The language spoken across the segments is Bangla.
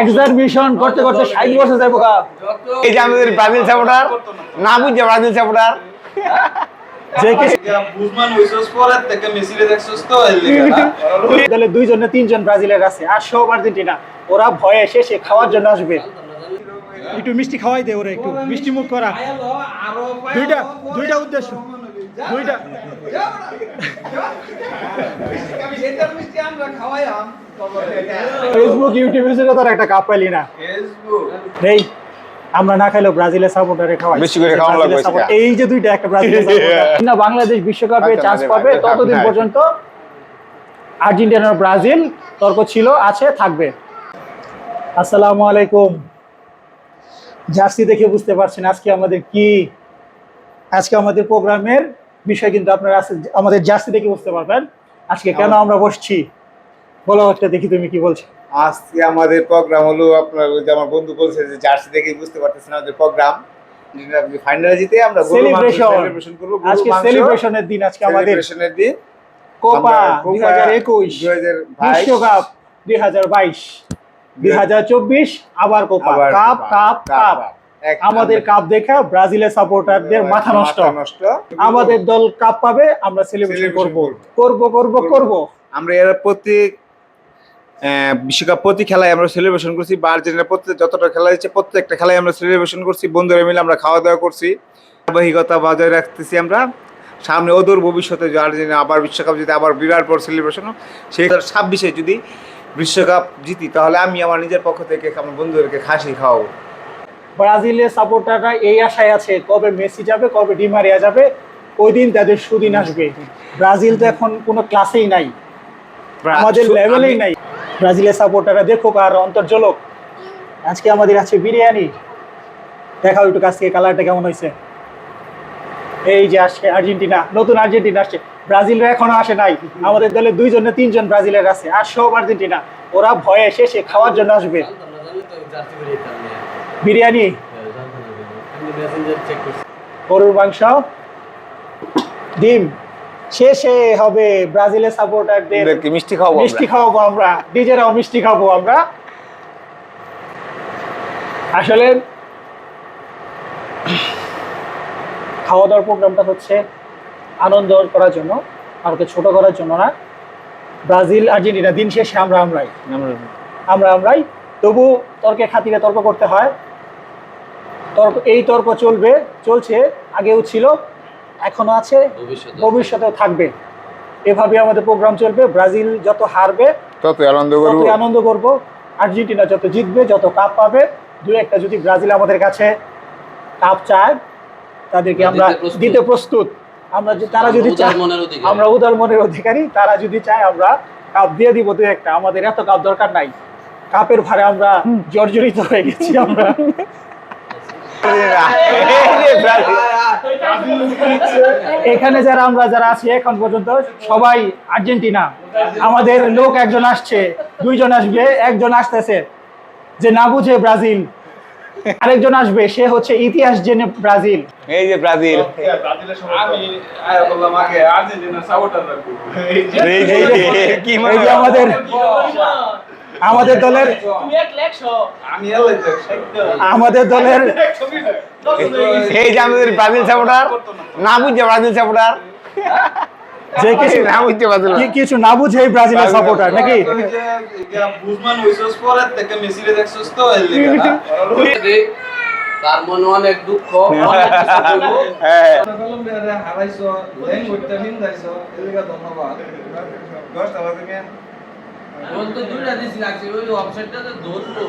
এক্সারবিশন করতে করতে বছর যাব এই যে আমাদের ব্রাজিল সাপোর্টার না বুঝছে ব্রাজিল সাপোর্টার দুইজন তিনজন ব্রাজিলের আছে আর সব আর্জেন্টিনা। ওরা ভয়ে শেষে খাওয়ার জন্য আসবে। একটু মিষ্টি খাওয়াই দে ওরা একটু মিষ্টি মুখ করা। দুইটা দুইটা উদ্দেশ্য। দুইটা। সেটা ফেসবুক ইউটিউবে যেটা তার একটা কাপ পাইলি না? এই আমরা না খাইলেও ব্রাজিলের সাপোর্টারে খাওয়াই। বেশি করে খাওয়ানো লাগবে। এই যে দুইটা একটা ব্রাজিলের supporter। না বাংলাদেশ বিশ্বকাপে আচ্ছা, চান্স পাবে ততদিন হ্যাঁ। পর্যন্ত। আর্জেন্টিনা আর ব্রাজিল তর্ক ছিল আছে থাকবে। আসসালামু আলাইকুম। জার্সি দেখে বুঝতে পারছেন আজকে আমাদের কি আজকে আমাদের প্রোগ্রামের বিষয় কিন্তু আপনারা আমাদের জার্সি দেখে বুঝতে পারবেন। আজকে কেন আমরা বসছি? বলো একটা দেখি তুমি কি বলছো। আজকে আমাদের প্রোগ্রাম হলো আপনার যে আমার বন্ধু বলছে যে জার্সি দেখে বুঝতে পারতেছেন আমাদের প্রোগ্রাম। ফাইনালে জিতে আমরা সেলিব্রেশন করব আজকে সেলিব্রেশনের দিন আজকে আমাদের সেলিব্রেশনের দিন। কোপা আমরা দুই হাজার একুশ 2022 বিশ্বকাপ দুই হাজার বাইশ দুই হাজার চব্বিশ আবার কোপা কাপ কাপ কাপ আমাদের কাপ দেখা ব্রাজিলের সাপোর্টারদের মাথা নষ্ট। আমাদের দল কাপ পাবে আমরা সেলিব্রেশন করব। করব। করব করব আমরা এর প্রতি বিশ্বকাপ প্রতি খেলায় আমরা সেলিব্রেশন করছি বা আর্জেন্টিনা প্রত্যেক যতটা খেলা হয়েছে প্রত্যেকটা খেলায় আমরা সেলিব্রেশন করছি বন্ধুরা মিলে আমরা খাওয়া দাওয়া করছি। ধারাবাহিকতা বজায় রাখতেছি আমরা। সামনে অদূর ভবিষ্যতে যে আর্জেন্টিনা আবার বিশ্বকাপ যদি আবার বিরাট বড় সেলিব্রেশন সেই ছাব্বিশে যদি বিশ্বকাপ জিতি তাহলে আমি আমার নিজের পক্ষ থেকে আমার বন্ধুদেরকে খাসি খাওয়াবো। ব্রাজিলের সাপোর্টাররা এই আশায় আছে কবে মেসি যাবে কবে ডিমারিয়া যাবে ওই দিন তাদের সুদিন আসবে। ব্রাজিল তো এখন কোনো ক্লাসেই নাই। আমাদের লেভেলেই নাই। ব্রাজিলের সাপোর্টাররা দেখুক আর অন্তর্জলক আজকে আমাদের আছে বিরিয়ানি। দেখাও একটু কাছ থেকে কালারটা কেমন হয়েছে। এই যে আসছে আর্জেন্টিনা নতুন আর্জেন্টিনা আসছে। ব্রাজিলরা এখনও আসে নাই। আমাদের দলে দুইজন না তিনজন ব্রাজিলের আছে আর সব আর্জেন্টিনা। ওরা ভয়ে শেষে খাওয়ার জন্য আসবে। বিরিয়ানি? গরুর মাংস। ডিম। শেষে হবে ব্রাজিলের সাপোর্টারদের মিষ্টি খাওয়াবো মিষ্টি। খাওয়াবো আমরা। নিজেরাও মিষ্টি খাব আমরা। আসলে খাওয়া দাওয়ার প্রোগ্রামটা হচ্ছে আনন্দ করার জন্য কাউকে ছোট করার জন্য না। ব্রাজিল আর্জেন্টিনা দিন শেষে আমরা আমরাই। আমরা আমরাই। তবু তর্কে খাতিরে তর্ক করতে হয়। তর্ক এই তর্ক চলবে চলছে আগেও ছিল এখনও আছে ভবিষ্যতেও থাকবে। এভাবে আমাদের প্রোগ্রাম চলবে ব্রাজিল যত হারবে তত আনন্দ করব। আনন্দ করব। আর্জেন্টিনা যত জিতবে যত কাপ পাবে দু একটা যদি ব্রাজিল আমাদের কাছে কাপ চায় তাদেরকে আমরা দিতে প্রস্তুত। আমরা তারা যদি চায় আমরা উদার মনের অধিকারী তারা যদি চায় আমরা কাপ দিয়ে দিব দু একটা। আমাদের এত কাপ দরকার নাই। কাপের ভারে আমরা জর্জরিত হয়ে গেছি আমরা। এখানে যারা আমরা যারা আছি এখন পর্যন্ত সবাই আর্জেন্টিনা। আমাদের লোক একজন আসছে দুইজন আসবে একজন আসতেছে যে না বুঝে ব্রাজিল। আরেকজন আসবে সে হচ্ছে ইতিহাস জেনে ব্রাজিল। এই যে ব্রাজিল। আমি আয়া বললাম আগে আর্জেন্টিনা সাপোর্টার রাখব এই যে এই যে কি যে আমাদের আমাদের দলের আমাদের দলের এই যে আমাদের ব্রাজিল সাপোর্টার না বুঝছে ব্রাজিল সাপোর্টার। যে কিছু না বুঝছে ব্রাজিল। কি- কিছু না বুঝে এই ব্রাজিলের সাপোর্টার নাকি? বুঝমান হইছস পরে থেকে মেসিরে দেখছস তো তার মনে অনেক দুঃখ। হ্যাঁ। হারাইছো ল্যাঙ্গুয়েজটা হিন্দাইছো এর লিগা ধন্যবাদ গোল তো দুইটা দিছি লাগছে ওই অফসাইডটাতে ধরলো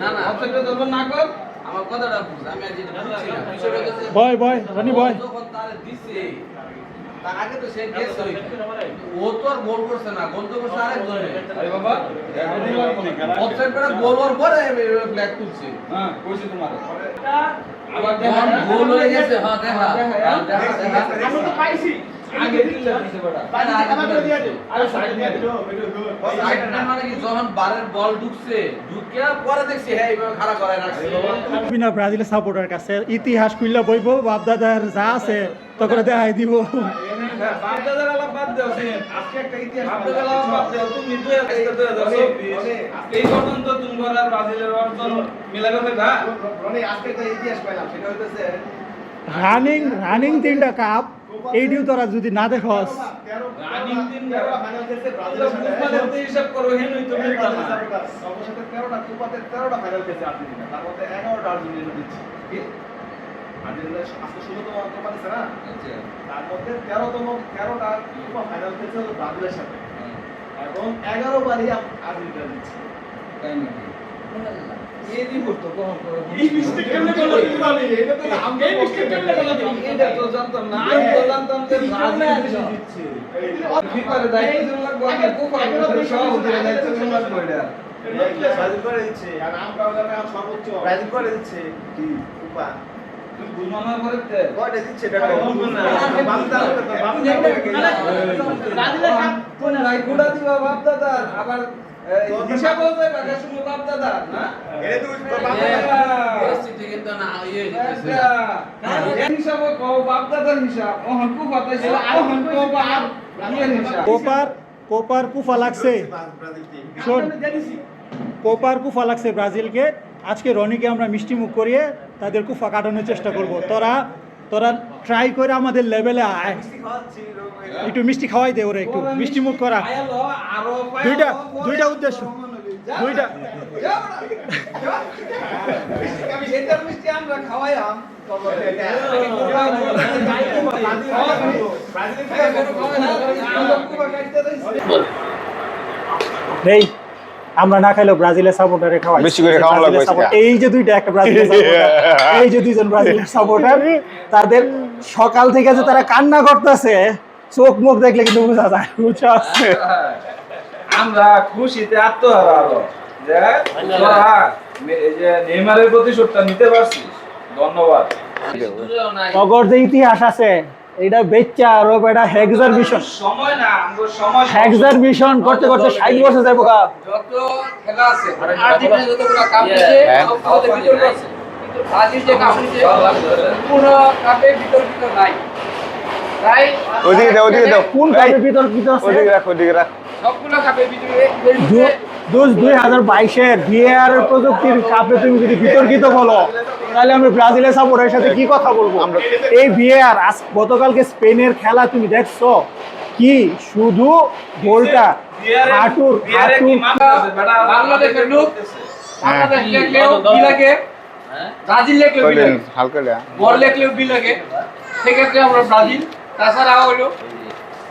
না না আপনি তো না কর। আমার কথাটা বুঝ আমি আজ এটা বুঝছি না। বিষয়টা হচ্ছে বয় বয় রনি বয়। ও যখন তারে দিছে তার আগে তো সে গেছে ও তো আর গোল করছে না গোল তো করছে আরেক জনে আরে বাবা অফসাইড করে গোল হওয়ার পরে ব্ল্যাক তুলছে। হ্যাঁ কইছি তোমার। আবার যখন গোল হয়ে গেছে হ্যাঁ হ্যাঁ, দেখা দেখা। আমি তো পাইছি। মানে হ্যাঁ ব্রাজিলের সাপোর্টার কাছে ইতিহাস খুললা বইব বাপ দাদার যা আছে তখন দেখাই দিব। হইতেছে রানিং রানিং তিনটা কাপ এইটিও তোরা যদি না দেখস না। না? ফাইনাল খেলছে সাথে। এবং এগারো বারই আর্জেন্টিনা দিচ্ছে তাই নাকি? এই রিপোর্ট তো কম করে এই mistake কেমনে করল তুমি জানি? এটা তো না, আমরা এই mistake কেমনে করল তুমি? এটা তো জানতাম না। আমি তো জানতাম যে ব্রাজিল বেশি দিচ্ছে। ফিফারে দায়িত্ব দিন লাগবে আগে কোপা সভাপতির দায়িত্ব দিন লাগবে এটা। ব্রাজিল করে দিচ্ছে আর আমরাও জানি আর সর্বোচ্চ। ব্রাজিল করে দিচ্ছে। কি কুপা তুই বুঝমানোর পরে তে কয়টা দিচ্ছে এটা বলব না। বামতা বামতা ব্রাজিলের কাপ কোনে ভাই গুড়া দিবা বাপ দাদা আবার কোপার কোপার কুফা লাগছে। শোন। কোপার কুফা লাগছে ব্রাজিলকে। আজকে রনিকে আমরা মিষ্টি মুখ করিয়ে তাদের কুফা কাটানোর চেষ্টা করব। তোরা তোরা ট্রাই করে আমাদের লেভেলে আয়। একটু মিষ্টি খাওয়াই দে ওরা একটু মিষ্টি মুখ করা। দুইটা- দুইটা উদ্দেশ্য। দুইটা। আমরা না খাইলেও ব্রাজিলের সাপোর্টারে খাওয়াই। বেশি করে খাওয়ানো লাগবে এই যে দুইটা একটা ব্রাজিলের সাপোর্টার এই যে দুইজন ব্রাজিলের সাপোর্টার তাদের সকাল থেকে যে তারা কান্না করতেছে চোখ মুখ দেখলে কিন্তু বোঝা যায় বুঝছস আমরা খুশিতে আত্মহারা আরও। যে তোরা যে নেইমারের প্রতিশোধটা নিতে পারছিস? ধন্যবাদ। নগর যে ইতিহাস আছে। এটা বেচ্চা আর এটা হেক্সার মিশন সময় না আমাদের সময় হেক্সার মিশন করতে করতে ষাট বছর যাব গা। যত খেলা আছে আর্জেন্টিনা যতগুলো কাপ নিচ্ছে সবগুলোতে বিতর্ক আছে কিন্তু ব্রাজিল যে কাপ নিচ্ছে পুরো কাপে বিতর্কিত নাই। তাই ওদিকে দাও ওদিকে দাও। কোন কাপে বিতর্কিত আছে। ওদিকে রাখ ওদিকে রাখ। সবগুলো কাপে বিতর্কিত দুই দুই হাজার বাইশের ভিএআর প্রযুক্তির কাপে তুমি যদি বিতর্কিত বলো তাহলে আমি ব্রাজিলের সাপোর্টের সাথে কি কথা বলব? এই ভিএআর আজ গতকালকে স্পেনের খেলা তুমি দেখছ? কি শুধু গোলটা? হাঁটুর হাঁটুর বাংলাদেশের লোক বাংলাদেশ লেখলেও বি লাগে? ব্রাজিল লেখলেও বি লাগে হালকা বল লেখলেও বি লাগে সেক্ষেত্রে আমরা ব্রাজিল তাছাড়া হলো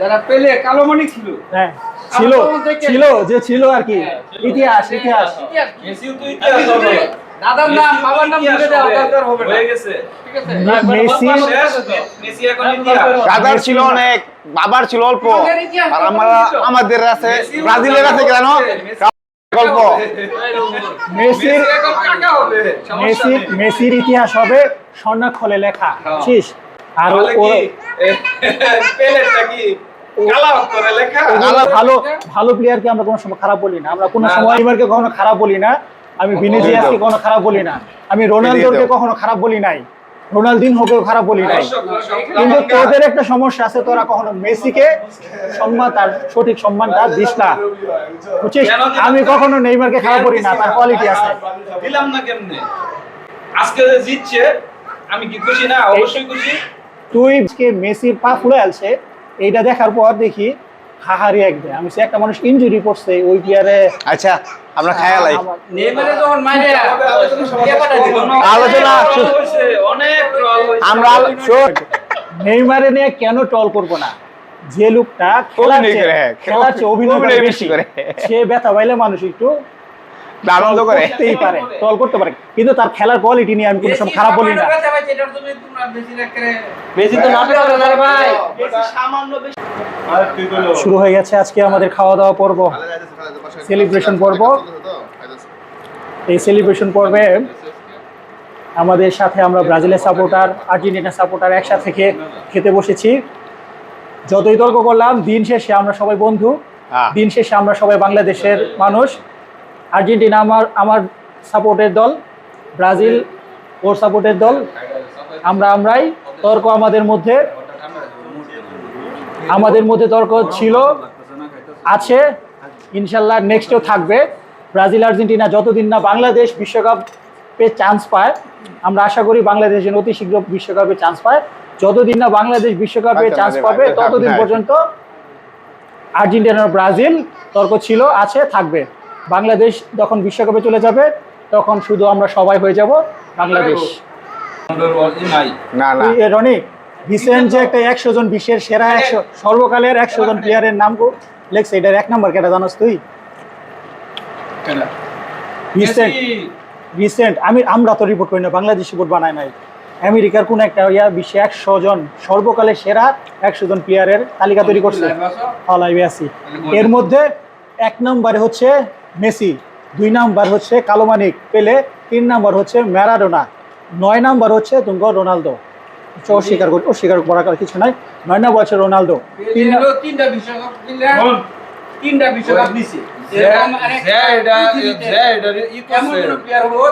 যারা পেলে কালোমণি ছিল হ্যাঁ। ছিল ছিল যে ছিল আর কি। ইতিহাস ইতিহাস। ইতিহাস। ইতিহাস দাদার নাম বাবার নাম ভুলে দেওয়া দরকার হবে। না হয়ে গেছে। ঠিক আছে। মেসি মেসি এখন ইতিহাস। দাদার ছিল অনেক বাবার ছিল অল্প। আমাদের আর আমরা আমাদের আছে ব্রাজিলের আছে কেন গল্প? মেসির মেসির মেসির ইতিহাস হবে স্বর্ণাক্ষরে লেখা। বুঝছিস আর তাহলে পেলেটা কি? কালা অক্ষরে লেখা। ওগুলো ভালো ভালো প্লেয়ারকে আমরা কোনো সময় খারাপ বলি না। আমরা কোনো সময় নেইমারকে কখনো খারাপ বলি না। আমি ভিনিসিয়াসকে কখনো খারাপ বলি না। আমি রোনালদোকে কখনো খারাপ বলি নাই। রোনালদিনহোকেও খারাপ বলি নাই। কিন্তু তোদের একটা সমস্যা আছে তোরা কখনো মেসিকে সম্মান তার সঠিক সম্মানটা দিস না। বুঝছিস? আমি? কখনো নেইমারকে খারাপ বলি না তার কোয়ালিটি আছে। দিলাম না কেমনে? আজকে জিতছে আমি কি খুশি না? অবশ্যই খুশি। তুই মেসির পা ফুলে আছে এইটা দেখার পর দেখি হাহারি একদে আমি একটা মানুষ ইনজুরি পড়ছে ওই প্লেয়ারে আচ্ছা আমরা খায়ালাই নেইমারে যখন মাইরে পাঠায় দিল। আলোচনা অনেক। আমরা নেইমারে নিয়ে কেন টল করব না যে লোকটা। খেলার চেয়ে অভিনয় বেশি করে। সে ব্যথা পাইলে মানুষ একটু আনন্দ করে। পারে টল করতে পারে। কিন্তু তার খেলার কোয়ালিটি নিয়ে আমি কোনো সময় খারাপ বলি না। তো শুরু হয়ে গেছে আজকে আমাদের খাওয়া দাওয়া পর্ব। সেলিব্রেশন পর্ব। এই সেলিব্রেশন পর্বে আমাদের সাথে আমরা ব্রাজিলের সাপোর্টার আর্জেন্টিনা সাপোর্টার একসাথে থেকে খেতে বসেছি। যতই তর্ক করলাম দিন শেষে আমরা সবাই বন্ধু। দিন শেষে আমরা সবাই বাংলাদেশের মানুষ। আর্জেন্টিনা আমার আমার সাপোর্টের দল ব্রাজিল ওর সাপোর্টের দল আমরা আমরাই তর্ক আমাদের মধ্যে আমাদের মধ্যে তর্ক ছিল আছে ইনশাল্লাহ নেক্সটও থাকবে। ব্রাজিল আর্জেন্টিনা যতদিন না বাংলাদেশ বিশ্বকাপে চান্স পায় আমরা আশা করি বাংলাদেশ অতি শীঘ্র বিশ্বকাপে চান্স পায়। যতদিন না বাংলাদেশ বিশ্বকাপে চান্স আচ্ছা, পাবে ততদিন। পর্যন্ত আর্জেন্টিনা ব্রাজিল তর্ক ছিল আছে থাকবে। বাংলাদেশ যখন বিশ্বকাপে চলে যাবে তখন শুধু আমরা সবাই হয়ে যাব বাংলাদেশ। না না। তুই, এ, রনি রিসেন্ট যে একটা একশো জন বিশ্বের সেরা একশো সর্বকালের একশো জন প্লেয়ারের নাম গো- লেখছে এটার এক নম্বর কেটা জানোস তুই? রিসেন্ট রিসেন্ট আমি আমরা তো রিপোর্ট করি না বাংলাদেশ রিপোর্ট বানায় নাই। আমেরিকার কোন একটা ইয়া বিশ্বে একশো জন সর্বকালের সেরা একশো জন প্লেয়ারের তালিকা তৈরি করছে। লাইভে আছি? এর মধ্যে এক নম্বরে হচ্ছে মেসি দুই নাম্বার হচ্ছে কালোমানিক পেলে তিন নাম্বার হচ্ছে ম্যারাডোনা নয় নাম্বার হচ্ছে তুমি রোনালদো। অস্বীকার করি অস্বীকার করার কিছু নাই। নয় নাম্বার হচ্ছে রোনালদো। তিন তিন তিনটা তিনটা বিশ্বকাপ নিছে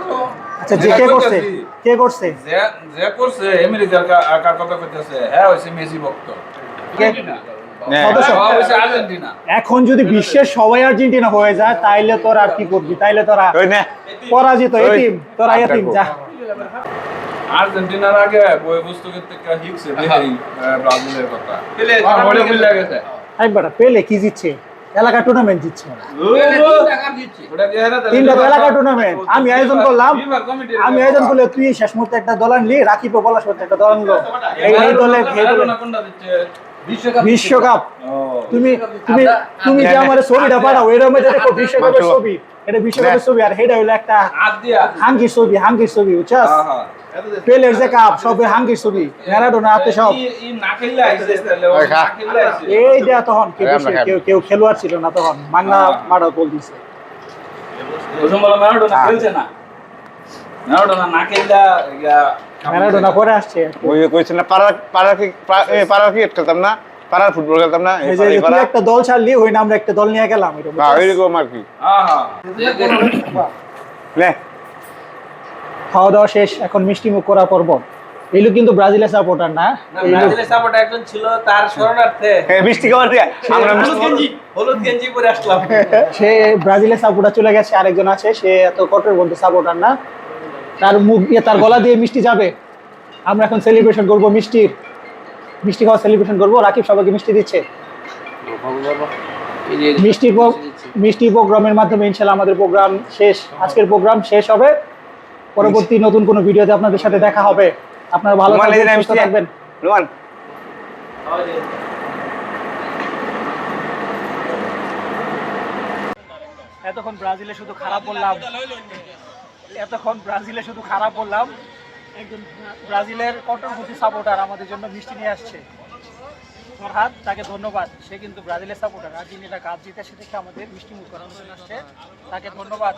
তো আচ্ছা যে কে করছে? কে করছে? যে করছে আমেরিকার কথা কইতেছে? হ্যাঁ হইছে মেসি ভক্ত। হ্যাঁ। হ্যাঁ, আর্জেন্টিনা। এখন যদি বিশ্বের সবাই আর্জেন্টিনা হয়ে যায় তাইলে তোর আর কি করবি? তাইলে তোরা পরাজিত এটিম তোরা এটিম যা। আর্জেন্টিনার আগে বই পুস্তকের থেকে হিকছে দেখেই ব্রাজিলের কথা। পেলে একবার পেলে। কি জিতছে? এলাকা টুর্নামেন্ট জিতছে তিনটা হয় তো এলাকা টুর্নামেন্ট আমি আয়োজন করলাম। আমি আয়োজন করলে তুই শেষ মুহূর্তে একটা দল আনলি রাকিব বলার সাথে একটা দল আনলো। এই এই দলে বিশ্বকাপ বিশ্বকাপ। তুমি তুমি তুমি যে আমার ছবিটা পাঠাও এর মধ্যে দেখো বিশ্বকাপের ছবি। এটা বিশ্বকাপের ছবি আর এটা হলো একটা হাঙ্কির ছবি হাঙ্কির ছবি বুঝছাস? পেলের যে কাপ সব হাঙ্কির ছবি। ম্যারাডোনা হাতে সব। এই দেয়া তখন কেউ। কেউ কেউ খেলোয়াড় ছিল না তখন। মাংনা মারা গোল দিছে ম্যারাডোনা হ্যাঁ। খেলছে না। ম্যারাডোনা না খেললে ইয়া, ম্যারাডোনা পরে আসছে। ওই যে কইছে না পাড়ার পাড়ার কি পাড়ার ক্রিকেট খেলতাম না পাড়ার ফুটবল খেলতাম না এই যে তুই একটা দল ছাড়লি ওই না আমরা একটা দল নিয়ে গেলাম এটা হ্যাঁ? ওইরকম আর কি। নে। খাওয়া দাওয়া শেষ এখন মিষ্টি মুখ করা পর্ব। এগুলো কিন্তু ব্রাজিলের সাপোর্টার না ব্রাজিলের সাপোর্ট একজন ছিল তার মিষ্টি খাবার দিয়ে আমরা হলুদ গেঞ্জি হলুদ গেঞ্জি পরে আসলাম। সে ব্রাজিলের সাপোর্টার চলে গেছে আরেকজন আছে সে এত কট্টরপন্থী সাপোর্টার না। তার মুখ দিয়ে তার গলা দিয়ে মিষ্টি যাবে। আমরা এখন সেলিব্রেশন করব মিষ্টির। মিষ্টি খাওয়া সেলিব্রেশন করব। রাকিব সবাইকে মিষ্টি দিচ্ছে। মিষ্টি মিষ্টি প্রোগ্রামের মাধ্যমে ইনশাল্লাহ আমাদের প্রোগ্রাম শেষ আজকের প্রোগ্রাম শেষ হবে। পরবর্তী নতুন কোনো ভিডিওতে আপনাদের সাথে দেখা হবে। আপনারা ভালো থাকবেন এতক্ষণ ব্রাজিলে শুধু খারাপ বললাম। এতক্ষণ ব্রাজিলে শুধু খারাপ বললাম, একজন ব্রাজিলের কট্টরপন্থী সাপোর্টার আমাদের জন্য মিষ্টি নিয়ে আসছে। ফরহাদ, তাকে ধন্যবাদ। সে কিন্তু ব্রাজিলের সাপোর্টার আর যিনি এটা কাজ জিতে, সে দেখে আমাদের মিষ্টি মুখ করানোর জন্য আসছে। তাকে ধন্যবাদ।